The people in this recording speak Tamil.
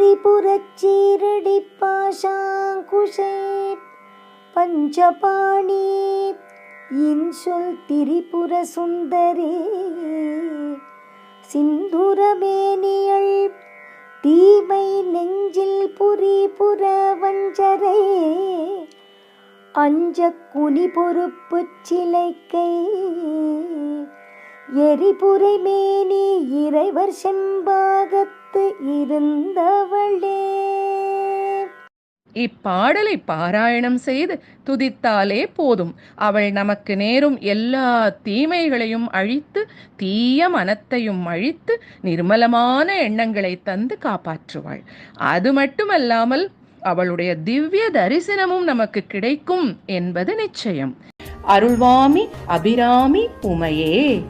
திரிபுரச்சீரடி பாஷாங்குஷே பஞ்சபாணி இன்சொல் திரிபுர சுந்தரே. சிந்துரமேனியள் தீமை நெஞ்சில் புரிபுர வஞ்சரே அஞ்ச குனி பொறுப்பு சிலைக்கை. எரிபுரை மேனி இறைவர் செம்பாகத்து இருந்தவளே. இப்பாடலை பாராயணம் செய்து துதித்தாலே போதும். அவள் நமக்கு நேரும் எல்லா தீமைகளையும் அழித்து தீய மனத்தையும் அழித்து நிர்மலமான எண்ணங்களை தந்து காப்பாற்றுவாள். அது மட்டுமல்லாமல் அவளுடைய திவ்ய தரிசனமும் நமக்கு கிடைக்கும் என்பது நிச்சயம். அருள்வாமி அபிராமி உமையே.